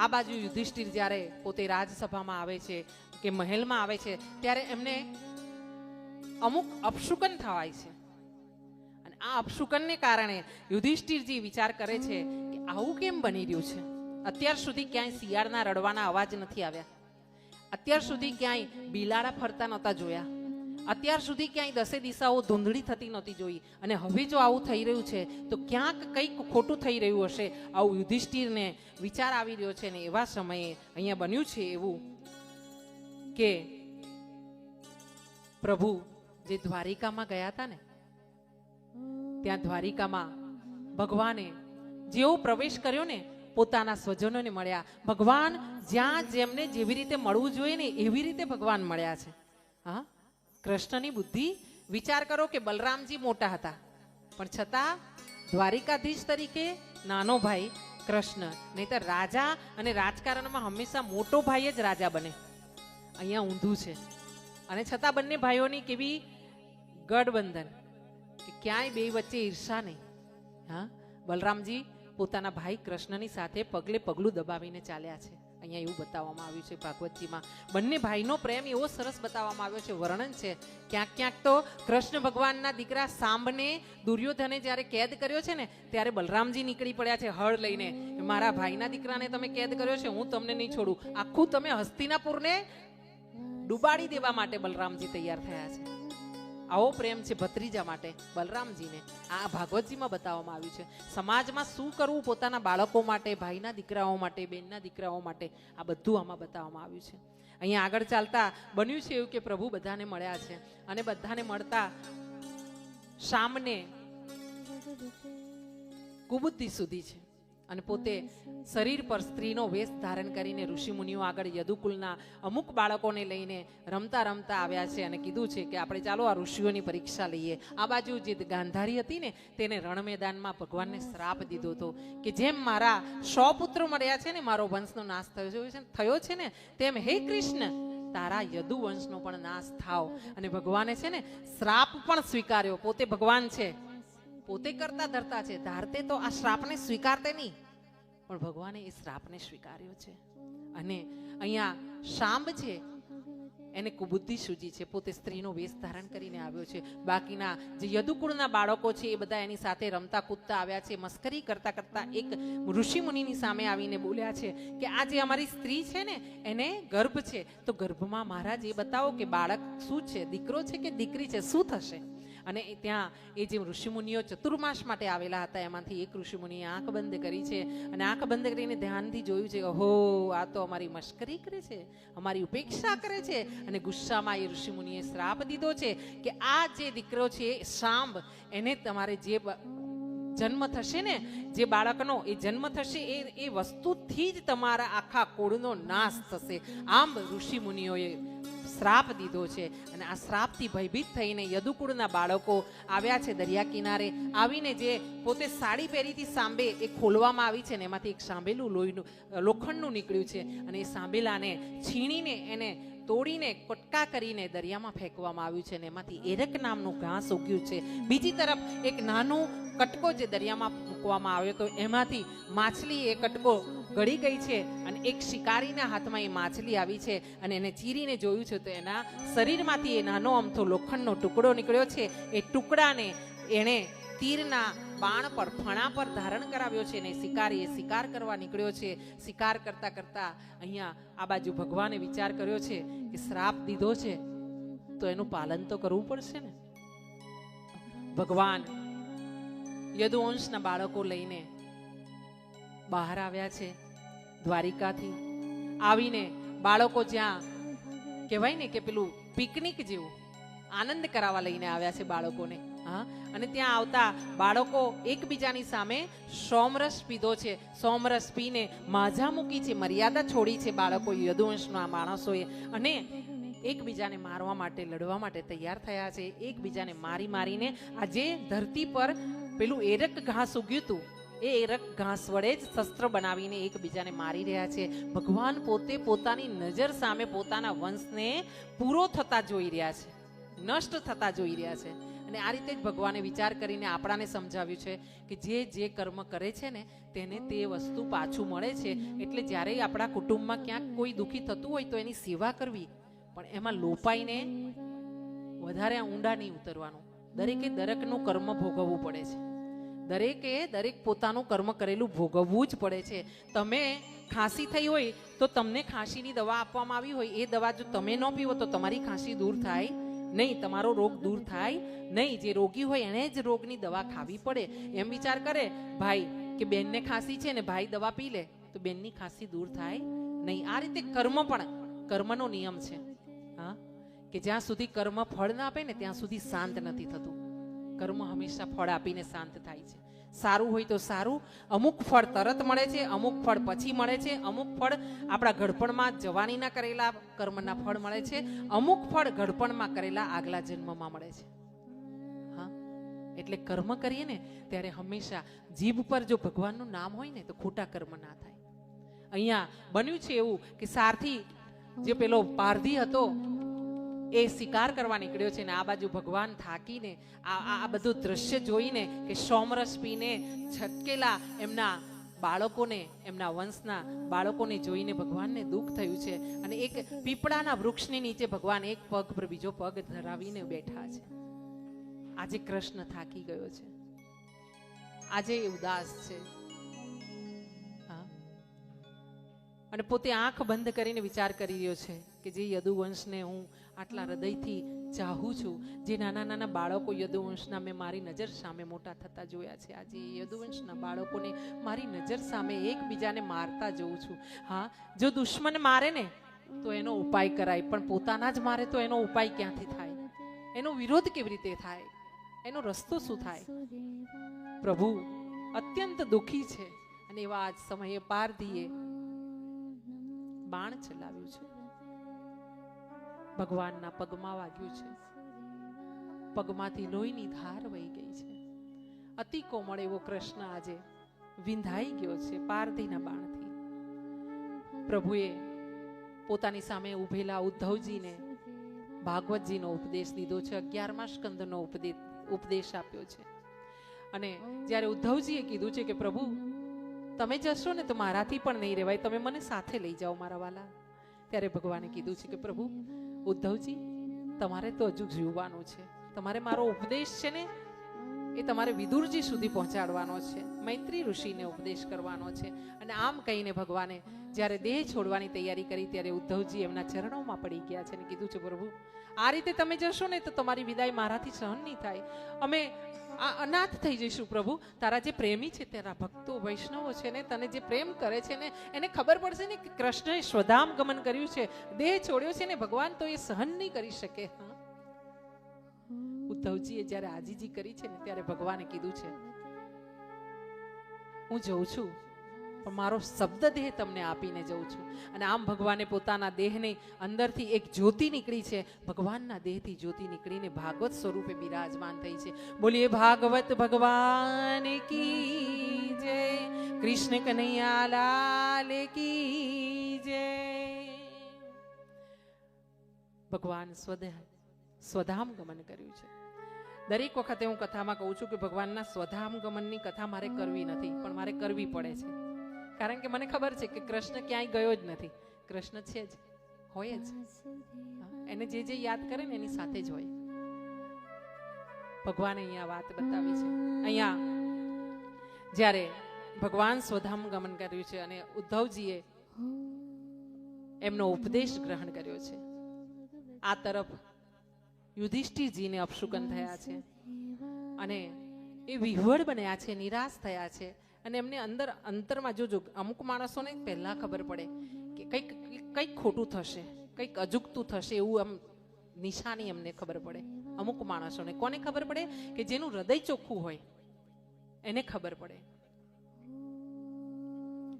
આ બાજુ યુધિષ્ઠિર જ્યારે પોતે રાજસભામાં આવે છે કે મહેલમાં આવે છે, ત્યારે એમને અમુક અપશુકન થવાય છે. અને આ અપશુકનને કારણે યુધિષ્ઠિરજી વિચાર કરે છે કે આવું કેમ બની રહ્યું છે? અત્યાર સુધી ક્યાંય શિયાળના રડવાના અવાજ નથી આવ્યા. અત્યાર સુધી ક્યાંય બિલાડા ફરતા નહોતા જોયા. અત્યાર સુધી ક્યાંય દસે દિશાઓ ધૂંધળી થતી નહોતી જોઈ. અને હવે જો આવું થઈ રહ્યું છે, તો ક્યાંક કંઈક ખોટું થઈ રહ્યું હશે. આવું યુધિષ્ઠિરને વિચાર આવી રહ્યો છે ને એવા સમયે અહીંયા બન્યું છે એવું કે પ્રભુ જે દ્વારિકામાં ગયા હતા ને, ત્યાં દ્વારિકામાં ભગવાને જેવો પ્રવેશ કર્યો ને, પોતાના સ્વજનોને મળ્યા. ભગવાન જ્યાં જેમને જેવી રીતે મળવું જોઈએ ને એવી રીતે ભગવાન મળ્યા છે. હા? કૃષ્ણની બુદ્ધિ વિચાર કરો કે બલરામજી મોટા હતા. પણ છતાં દ્વારિકાધીશ તરીકે નાનો ભાઈ કૃષ્ણ, નહીતર રાજા અને રાજકારણમાં હંમેશા મોટો ભાઈ જ રાજા બને. અહીંયા ઊંધું છે. અને છતાં બંને ભાઈઓની કેવી ગઠબંધન કે ક્યાંય બે વચ્ચે ઈર્ષા નહીં. હા, બલરામજી પોતાના ભાઈ કૃષ્ણની સાથે પગલે પગલું દબાવીને ચાલ્યા છે. અહીંયા એવું બતાવવામાં આવ્યું છે ભાગવતજીમાં. બંને ભાઈનો પ્રેમ એવો સરસ બતાવવામાં આવ્યો છે. વર્ણન છે. ક્યાંક ક્યાંક તો કૃષ્ણ ભગવાનના દીકરા સાંભને દુર્યોધને જ્યારે કેદ કર્યો છે ને, ત્યારે બલરામજી નીકળી પડ્યા છે હળ લઈને. મારા ભાઈના દીકરાને તમે કેદ કર્યો છે, હું તમને નહીં છોડું. આખું તમે હસ્તિનાપુરને ડુબાડી દેવા માટે બલરામજી તૈયાર થયા છે. આવો પ્રેમ છે ભત્રીજા માટે, બલરામજીને. આ ભાગવતજીમાં બતાવવામાં આવ્યું છે. સમાજમાં શું કરવું પોતાના બાળકો માટે, ભાઈના દીકરાઓ માટે બહેનના દીકરાઓ માટે, આ બધું આમાં બતાવવામાં આવ્યું છે. અહીંયા આગળ ચાલતા બન્યું છે એવું કે પ્રભુ બધાને મળ્યા છે અને બધાને મળતા શામને કુબુદ્ધિ સુધી છે. અને પોતે શરીર પર સ્ત્રીનો વેશ ધારણ કરીને ઋષિમુનિઓ આગળ યદુકુલના અમુક બાળકોને લઈને રમતા રમતા આવ્યા છે અને કીધું છે કે આપણે ચાલો આ ઋષિઓની પરીક્ષા લઈએ. આ બાજુ જે ગાંધારી હતી ને, તેને રણ મેદાનમાં ભગવાનને શ્રાપ દીધો હતો કે જેમ મારા સો પુત્રો મળ્યા છે ને, મારો વંશનો નાશ થયો છે થયો છે ને, તેમ હે કૃષ્ણ, તારા યદુ વંશનો પણ નાશ થાવ. અને ભગવાને છે ને, શ્રાપ પણ સ્વીકાર્યો. પોતે ભગવાન છે. પોતે કરતા ધરતા છે. ધારતે તો આ શ્રાપને સ્વીકારતે નહીં. પણ ભગવાને એ શ્રાપને સ્વીકાર્યો છે. અને અહીંયા શાંબ છે. એને કુબુદ્ધિ સૂજી છે. પોતે સ્ત્રીનો વેશ ધારણ કરીને આવ્યો છે. બાકીના જે યદુકુળના બાળકો છે એ બધા એની સાથે રમતા કૂદતા આવ્યા છે. મસ્કરી કરતા કરતા એક ઋષિ મુનિની સામે આવીને બોલ્યા છે કે આ જે અમારી સ્ત્રી છે ને, એને ગર્ભ છે. તો ગર્ભમાં મહારાજ એ બતાવો કે બાળક શું છે? દીકરો છે કે દીકરી છે? શું થશે? અને ત્યાં એ જે ઋષિમુનિઓ ચતુર્માસ માટે આવેલા હતા, એમાંથી એક ઋષિમુનિએ આંખ બંધ કરી છે અને આંખ બંધ કરીને ધ્યાનથી જોયું છે કે આ તો અમારી મશ્કરી કરે છે, અમારી ઉપેક્ષા કરે છે. અને ગુસ્સામાં એ ઋષિમુનિએ શ્રાપ દીધો છે કે, આ જે દીકરો છે સાંભ, એને તમારે જે જન્મ થશે ને, જે બાળકનો એ જન્મ થશે, એ એ વસ્તુથી જ તમારા આખા કુળનો નાશ થશે. આમ ઋષિ મુનિઓએ શ્રાપ દીધો છે અને આ શ્રાપથી ભયભીત થઈને યદુકુળના બાળકો આવ્યા છે દરિયા કિનારે. આવીને જે પોતે સાડી પહેરીથી સાંભે એ ખોલવામાં આવી છે ને એમાંથી એક સાંભેલું લોહીનું લોખંડનું નીકળ્યું છે અને એ સાંભેલાને છીણીને એને તોડીને કટકા કરીને દરિયામાં ફેંકવામાં આવ્યું છે અને એમાંથી એરક નામનું ઘાસ ઉગ્યું છે. બીજી તરફ એક નાનું કટકો જે દરિયામાં મૂકવામાં આવ્યો તો એમાંથી માછલી એ કટકો ગળી ગઈ છે અને એક શિકારીના હાથમાં એ માછલી આવી છે અને એને ચીરીને જોયું છે તો એના શરીરમાંથી એ નાનો અમથો લોખંડનો ટુકડો નીકળ્યો છે. એ ટુકડાને એણે તીરના બાણ પર, ફણા પર ધારણ કરાવ્યો છે ને શિકારી એ શિકાર કરવા નીકળ્યો છે. શિકાર કરતા કરતા અહીંયા આ બાજુ ભગવાને વિચાર કર્યો છે કે શ્રાપ દીધો છે તો એનું પાલન તો કરવું પડશે ને? ભગવાન યદુવંશના બાળકો લઈને બહાર આવ્યા છે, દ્વારિકાથી આવીને બાળકો જ્યાં કહેવાય ને કે પેલું પિકનિક જેવું આનંદ કરાવવા લઈને આવ્યા છે બાળકોને, હા? અને ત્યાં આવતા બાળકો એકબીજાની સામે સોમરસ પીધો છે. સોમરસ પીને માઝા મૂકી છે, મર્યાદા છોડી છે બાળકો, યદુવંશના માણસોએ. અને એકબીજાને મારવા માટે, લડવા માટે તૈયાર થયા છે. એકબીજાને મારી મારીને આજે ધરતી પર પેલું એરક ઘાસ ઉગ્યું હતું. એ એરક ઘાસ વડે જ શસ્ત્ર બનાવીને એકબીજાને મારી રહ્યા છે. ભગવાન પોતે પોતાની નજર સામે પોતાના વંશને પૂરો થતા જોઈ રહ્યા છે. નષ્ટ થતા જોઈ રહ્યા છે. અને આ રીતે જ ભગવાને વિચાર કરીને આપણાને સમજાવ્યું છે કે જે જે કર્મ કરે છે ને, તેને તે વસ્તુ પાછું મળે છે. એટલે જ્યારે આપણા કુટુંબમાં ક્યાંક કોઈ દુઃખી થતું હોય તો એની સેવા કરવી. પણ એમાં લોપાઈને વધારે ઊંડા નહીં ઉતરવાનું. દરેકે દરેકનું કર્મ ભોગવવું પડે છે. દરેકે દરેક પોતાનું કર્મ કરેલું ભોગવવું જ પડે છે. તમે ખાંસી થઈ હોય તો તમને ખાંસીની દવા આપવામાં આવી હોય. એ દવા જો તમે ન પીવો તો તમારી ખાંસી દૂર થાય. નહીં, તમારો રોગ દૂર થાય. નહીં, જે રોગી હોય એને જ રોગની દવા ખાવી પડે. એમ વિચાર કરે, ભાઈ, કે બેનને ખાંસી છે ને ભાઈ દવા પી લે, તો બેનની ખાંસી દૂર થાય. નહીં, આ રીતે કર્મ પણ, કર્મનો નિયમ છે. હા? કે જ્યાં સુધી કર્મ ફળ ના આપે ને, ત્યાં સુધી શાંત નથી થતું. કર્મ હંમેશા ફળ આપીને શાંત થાય છે. સારું હોય તો સારું, અમુક ફળ તરત મળે છે, અમુક ફળ પછી મળે છે, અમુક ફળ આપણા ઘડપણમાં જવાનીના કરેલા કર્મના ફળ મળે છે, અમુક ફળ ઘડપણમાં કરેલા આગલા જન્મમાં મળે છે. હા? એટલે કર્મ કરીએ ને, ત્યારે હંમેશા જીભ પર જો ભગવાનનું નામ હોય ને, તો ખોટા કર્મ ના થાય. અહીંયા બન્યું છે એવું કે સારથી જે પેલો પારધી હતો એ શિકાર કરવા નીકળ્યો છે ને આ બાજુ ભગવાન થાકીને આ આ બધું દ્રશ્ય જોઈને કે સોમરસ પીને છટકેલા એમના બાળકોને, એમના વંશના બાળકોને જોઈને ભગવાનને દુઃખ થયું છે. અને એક પીપળાના વૃક્ષની નીચે ભગવાન એક પગ પર બીજો પગ ધરાવીને બેઠા છે. આજે કૃષ્ણ થાકી ગયો છે. આજે એ ઉદાસ છે. અને પોતે આંખ બંધ કરીને વિચાર કરી રહ્યો છે કે જે યદુવંશને હું આટલા હૃદયથી ચાહું છું, જે નાના નાના બાળકો યદુવંશના મેં મારી નજર સામે મોટા થતા જોયા છે. આજે યદુવંશના બાળકોને મારી નજર સામે એકબીજાને મારતા જોઉં છું. હા, જો દુશ્મન મારે ને, તો એનો ઉપાય કરાય, પણ પોતાના જ મારે તો એનો ઉપાય ક્યાંથી થાય? એનો વિરોધ કેવી રીતે થાય? એનો રસ્તો શું થાય? પ્રભુ, અત્યંત દુઃખી છે અને એવા આજ સમયે પારધીએ બાણ ચલાવ્યું છે. ભગવાનના પગમાં વાગ્યું છે. પગમાંથી લોહીની ધાર વહી ગઈ છે. અતિ કોમળ એવો કૃષ્ણ આજે વિંધાઈ ગયો છે પારધીના બાણથી. પ્રભુએ પોતાની સામે ઉભેલા ઉદ્ધવજીને ભાગવતજીનો ઉપદેશ દીધો છે. અગિયારમા સ્કંદનો ઉપદેશ ઉપદેશ આપ્યો છે. અને જ્યારે ઉદ્ધવજીએ કીધું છે કે પ્રભુ તમે જશો ને તો મારાથી પણ નહીં રહેવાય તમે મને સાથે લઈ જાઓ મારા વાલા. ત્યારે ભગવાને કીધું છે કે પ્રભુ, ઉદ્ધવજી, તમારે તો હજુ જીવવાનું છે. તમારે મારો ઉપદેશ છે ને, એ તમારે વિદુરજી સુધી પહોંચાડવાનો છે. મૈત્રી ઋષિને ઉપદેશ કરવાનો છે. અને આમ કહીને ભગવાને જ્યારે દેહ છોડવાની તૈયારી કરી ત્યારે ઉદ્ધવજી એમના ચરણોમાં પડી ગયા છે અને કીધું છે, પ્રભુ, આ રીતે તમે જશો ને તો તમારી વિદાય મારાથી સહન નહીં થાય. અમે આ અનાથ થઈ જઈશું પ્રભુ. તારા જે પ્રેમી છે તારા ભક્તો વૈષ્ણવો છે ને, તને જે પ્રેમ કરે છે ને, એને ખબર પડશે ને કે કૃષ્ણએ સ્વધામ ગમન કર્યું છે. દેહ છોડ્યો છે ને, ભગવાન તો એ સહન નહીં કરી શકે, હા? ઉદ્ધવજીએ જ્યારે આજીજી કરી છે ને, ત્યારે ભગવાને કીધું છે, હું જોઉં છું પણ મારો શબ્દ દેહ તમને આપીને જઉં છું. અને આમ ભગવાને પોતાના દેહને અંદરથી એક જ્યોતિ નીકળી છે. ભગવાનના દેહથી જ્યોતિ નીકળીને ભાગવત સ્વરૂપે બિરાજમાન થઈ છે. બોલીએ, ભાગવત ભગવાન કી જય. કૃષ્ણ કનૈયા લાલ કી જય. ભગવાન સ્વદેહ સ્વધામ ગમન કર્યું છે. દરેક વખતે હું કથામાં કહું છું કે ભગવાનના સ્વધામ ગમનની કથા મારે કરવી નથી, પણ મારે કરવી પડે છે. કારણ કે મને ખબર છે કે કૃષ્ણ ક્યાંય ગયો જ નથી. કૃષ્ણ છે જ. હોય જ. એને જે જે યાદ કરે ને એની સાથે જ હોય. ભગવાને અહીંયા વાત બતાવી છે. અહીંયા જ્યારે ભગવાન સ્વધામ ગમન કર્યું છે અને ઉદ્ધવજીએ એમનો ઉપદેશ ગ્રહણ કર્યો છે. આ તરફ યુધિષ્ઠિરજીને અપશુકન થયા છે. અને એ વિહવળ બન્યા છે, નિરાશ થયા છે. અને એમને અંદર, અંતરમાં જોજો અમુક માણસોને પહેલાં ખબર પડે કે કંઈક કંઈક ખોટું થશે, કંઈક અજુગતું થશે એવું આમ નિશાની એમને ખબર પડે. અમુક માણસોને. કોને ખબર પડે? કે જેનું હૃદય ચોખ્ખું હોય, એને ખબર પડે.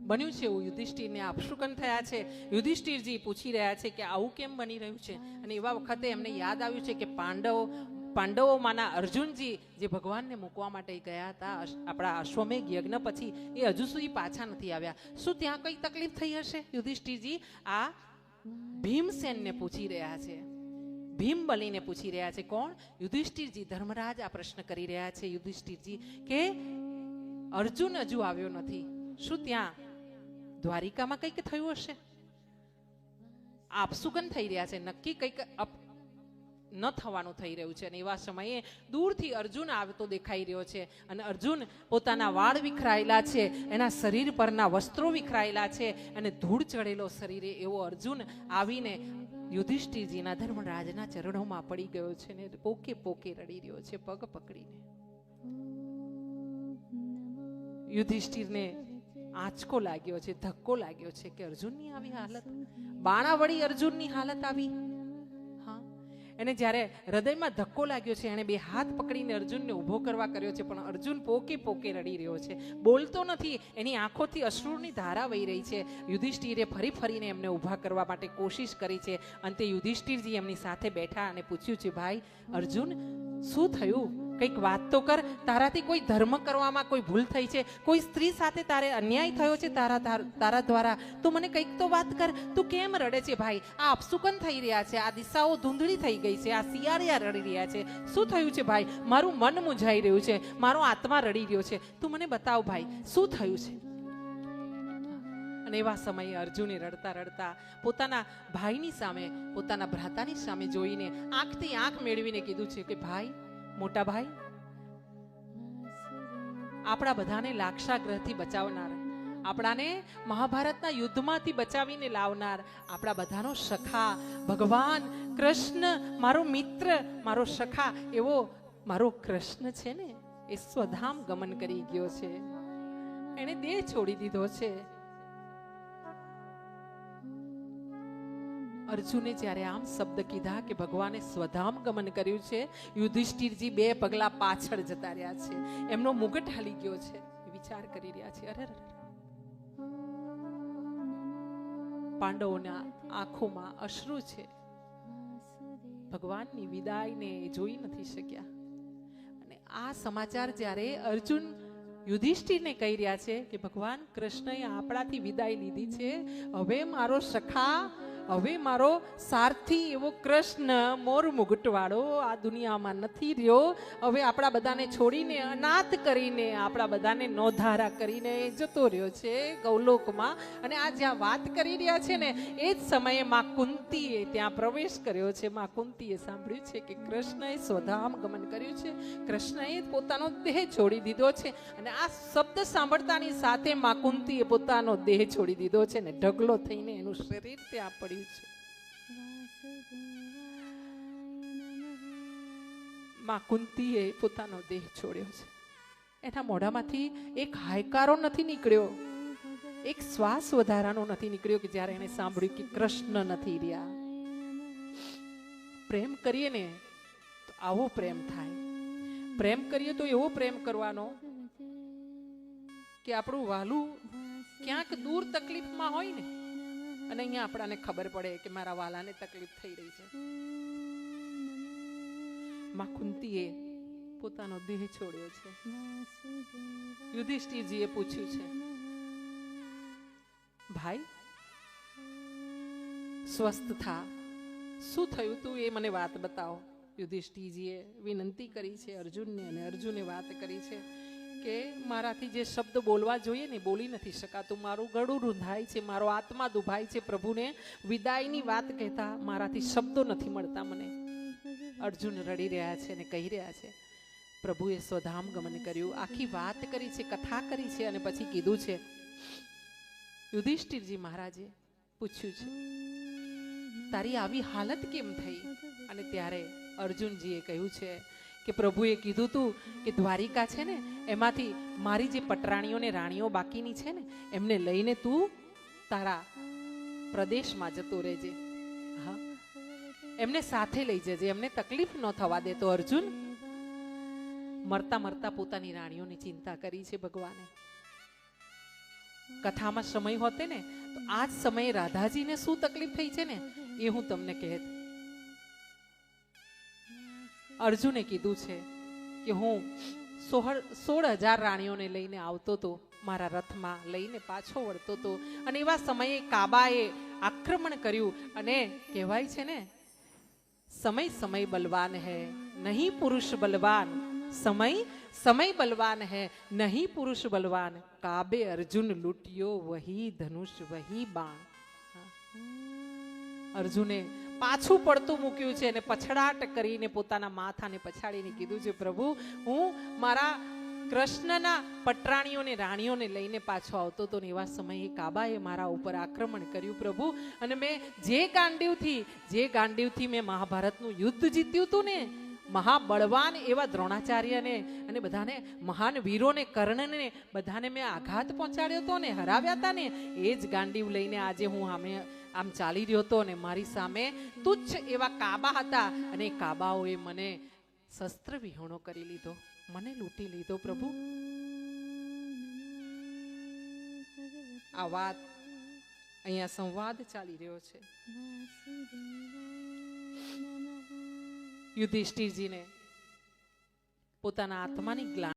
બન્યું છે એવું. યુધિષ્ઠિરને આપશુકન થયા છે. યુધિષ્ઠિરજી પૂછી રહ્યા છે કે આવું કેમ બની રહ્યું છે? અને એવા વખતે એમને યાદ આવ્યું છે કે પાંડવો પાંડવોમાંના અર્જુનજી જે ભગવાનને મૂકવા માટે ગયા હતા આપણા અશ્વમેઘ યજ્ઞ પછી, એ હજુ સુધી પાછા નથી આવ્યા. શું ત્યાં કઈ તકલીફ થઈ હશે? યુધિષ્ઠિરજી, આ ભીમસેનને પૂછી રહ્યા છે. ભીમ બલીને પૂછી રહ્યા છે. કોણ? યુધિષ્ઠિરજી ધર્મરાજ આ પ્રશ્ન કરી રહ્યા છે. યુધિષ્ઠિરજી કે, અર્જુન હજુ આવ્યો નથી. શું ત્યાં દ્વારિકામાં કંઈક થયું હશે? આપસુકન થઈ રહ્યા છે? નક્કી કંઈક ન થવાનું થઈ રહ્યું છે. અને એવા સમયે દૂરથી અર્જુન આવતો દેખાઈ રહ્યો છે. અને અર્જુન પોતાના વાળ વિખરાયેલા છે. એના શરીર પરના વસ્ત્રો વિખરાયેલા છે. અને ધૂળ ચડેલો શરીરે એવો અર્જુન આવીને યુધિષ્ઠિરજીના ધર્મરાજના ચરણોમાં પડી ગયો છે ને પોકે પોકે રડી રહ્યો છે, પગ પકડીને. યુધિષ્ઠિરને આંચકો લાગ્યો છે, ધક્કો લાગ્યો છે કે અર્જુનની આવી હાલત? બાણા વળી અર્જુનની હાલત આવી? એને જ્યારે હૃદયમાં ધક્કો લાગ્યો છે, એણે બે હાથ પકડીને અર્જુનને ઊભો કરવા કર્યો છે, પણ અર્જુન પોકે પોકે રડી રહ્યો છે. બોલતો નથી, એની આંખોથી અશ્રુની ધારા વહી રહી છે. યુધિષ્ઠિરે ફરી ફરીને એમને ઊભા કરવા માટે કોશિશ કરી છે. અંતે યુધિષ્ઠિરજી એમની સાથે બેઠા અને પૂછ્યું છે, ભાઈ, અર્જુન, શું થયું? કંઈક વાત તો કર, તારાથી કોઈ ધર્મ કરવામાં કોઈ ભૂલ થઈ છે, કોઈ સ્ત્રી સાથે તારે અન્યાય થયો છે તારા તારા દ્વારા, તો મને કંઈક તો વાત કર, તું કેમ રડે છે ભાઈ? આ અપસુકન થઈ રહ્યા છે, આ દિશાઓ ધૂંધળી થઈ ગઈ છે, આ શિયાળિયા રડી રહ્યા છે. શું થયું છે ભાઈ? મારું મન મૂંઝાઈ રહ્યું છે, મારો આત્મા રડી રહ્યો છે. તું મને બતાવ ભાઈ, શું થયું છે? અને એવા સમયે અર્જુને રડતા રડતા પોતાના ભાઈની સામે, પોતાના ભ્રાતાની સામે જોઈને આંખથી આંખ મેળવીને કીધું છે કે, ભાઈ મોટા ભાઈ, આપણા બધાને લાક્ષાગ્રહથી બચાવનાર, આપણાને મહાભારતના યુદ્ધમાંથી બચાવીને લાવનાર, આપણા બધાનો સખા, ભગવાન, કૃષ્ણ, મારો મિત્ર, મારો સખા, એવો મારો કૃષ્ણ છે ને, એ સ્વધામ ગમન કરી ગયો છે. એણે દેહ છોડી દીધો છે. અર્જુને જ્યારે આમ શબ્દ કીધા કે ભગવાને સ્વધામ ગમન કર્યું છે, યુધિષ્ઠિરજી બે પગલા પાછળ જતા રહ્યા છે. એમનો મુગટ હાલી ગયો છે. વિચાર કરી રહ્યા છે. અરે. પાંડવોના આંખોમાં અશ્રુ છે. ભગવાનની વિદાયને જોઈ નથી શક્યા. અને આ સમાચાર જ્યારે અર્જુન યુધિષ્ઠિરને કહી રહ્યા છે કે ભગવાન કૃષ્ણએ આપણાથી વિદાય લીધી છે, હવે મારો સખા હવે મારો સારથી એવો કૃષ્ણ મોર મુગટવાળો આ દુનિયામાં નથી રહ્યો. હવે આપણા બધાને છોડીને, અનાથ કરીને આપણા બધાને નોધારા કરીને જતો રહ્યો છે ગૌલોકમાં. અને આ જ્યાં વાત કરી રહ્યા છે ને, એ જ સમયે માં કુંતીએ ત્યાં પ્રવેશ કર્યો છે. માં કુંતીએ સાંભળ્યું છે કે કૃષ્ણએ સ્વધામ ગમન કર્યું છે. કૃષ્ણએ પોતાનો દેહ છોડી દીધો છે. અને આ શબ્દ સાંભળતાની સાથે માં કુંતીએ પોતાનો દેહ છોડી દીધો છે ને, ઢગલો થઈને એનું શરીર ત્યાં પડ્યું છે. માં કુંતીએ પોતાનો દેહ છોડ્યો છે. એના મોઢામાંથી એક હાયકારો નથી નીકળ્યો. એક શ્વાસ વધારાનો નથી નીકળ્યો કે જ્યારે એને સાંભળ્યું કે કૃષ્ણ નથી રહ્યા. પ્રેમ કરીએ ને તો આવો પ્રેમ થાય. પ્રેમ કરીએ તો એવો પ્રેમ કરવાનો કે આપણું વાલું ક્યાંક દૂર તકલીફમાં હોય ને અને અહીંયા આપણાને ખબર પડે કે મારા વાલાને તકલીફ થઈ રહી છે. માં કુંતીએ પોતાનો દેહ છોડ્યો છે. યુધિષ્ઠિરજીએ પૂછ્યું છે, ભાઈ, સ્વસ્થ થા. શું થયું તું એ મને વાત બતાવો. યુધિષ્ઠિરજીએ વિનંતી કરી છે, અર્જુનને અને અર્જુને વાત કરી છે. કે મારાથી જે શબ્દ બોલવા જોઈએ ને, બોલી નથી શકાતું. મારું ગળું રૂંધાય છે, મારો આત્મા દુભાય છે. પ્રભુને વિદાયની વાત કહેતા મારાથી શબ્દો નથી મળતા મને. અર્જુન રડી રહ્યા છે અને કહી રહ્યા છે, પ્રભુએ સ્વધામ ગમન કર્યું. આખી વાત કરી છે, કથા કરી છે અને પછી કીધું છે. યુધિષ્ઠિરજી મહારાજે પૂછ્યું છે, તારી આવી હાલત કેમ થઈ? અને ત્યારે અર્જુનજીએ કહ્યું છે કે પ્રભુએ કીધું હતું કે દ્વારિકા છે ને, એમાંથી મારી જે પટરાણીઓ ને રાણીઓ બાકીની છે ને, એમને લઈને તું તારા પ્રદેશમાં જતો રહેજે. હા. એમને સાથે લઈ જજે, એમને તકલીફ ન થવા દેતો અર્જુન મરતા મરતા પોતાની રાણીઓની ચિંતા કરી છે ભગવાને. કથામાં સમય હોતે ને, તો આ જ સમયે રાધાજીને શું તકલીફ થઈ છે ને, એ હું તમને કહેત અર્જુને કીધું છે કે હું સોળ સોળ હજાર રાણીઓને લઈને આવતો હતો મારા રથમાં લઈને પાછો વળતો હતો અને એવા સમયે કાબાએ આક્રમણ કર્યું અને કહેવાય છે ને, સમય સમય બલવાન હે, નહીં પુરુષ બલવાન, સમય સમય બલવાન હે, નહીં પુરુષ બલવાન, કાબે અર્જુન લૂંટ્યો વહી ધનુષ વહી બાણ. અર્જુને પાછું પડતું મૂક્યું છે અને પછડાટ કરીને પોતાના માથાને પછાડીને કીધું છે, પ્રભુ, હું મારા કૃષ્ણના પટરાણીઓને, રાણીઓને લઈને પાછો આવતો હતો ને એવા સમયે કાબાએ મારા ઉપર આક્રમણ કર્યું, પ્રભુ. અને મેં જે ગાંડીવથી જે ગાંડીવથી મેં મહાભારતનું યુદ્ધ જીત્યું હતું ને મહાબળવાન એવા દ્રોણાચાર્યને અને બધાને મહાન વીરોને, કર્ણને બધાને મેં આઘાત પહોંચાડ્યો હતો ને હરાવ્યા હતા ને, એ જ ગાંડીવ લઈને આજે હું આમે, આમ ચાલી રહ્યો હતો અને મારી સામે તુચ્છ એવા કાબા હતા અને એ કાબાઓએ મને શસ્ત્ર વિહોણો કરી લીધો, મને લૂંટી લીધો પ્રભુ. આ વાત અહીંયા સંવાદ ચાલી રહ્યો છે. યુધિષ્ઠિરજીને પોતાના આત્માની ગ્લા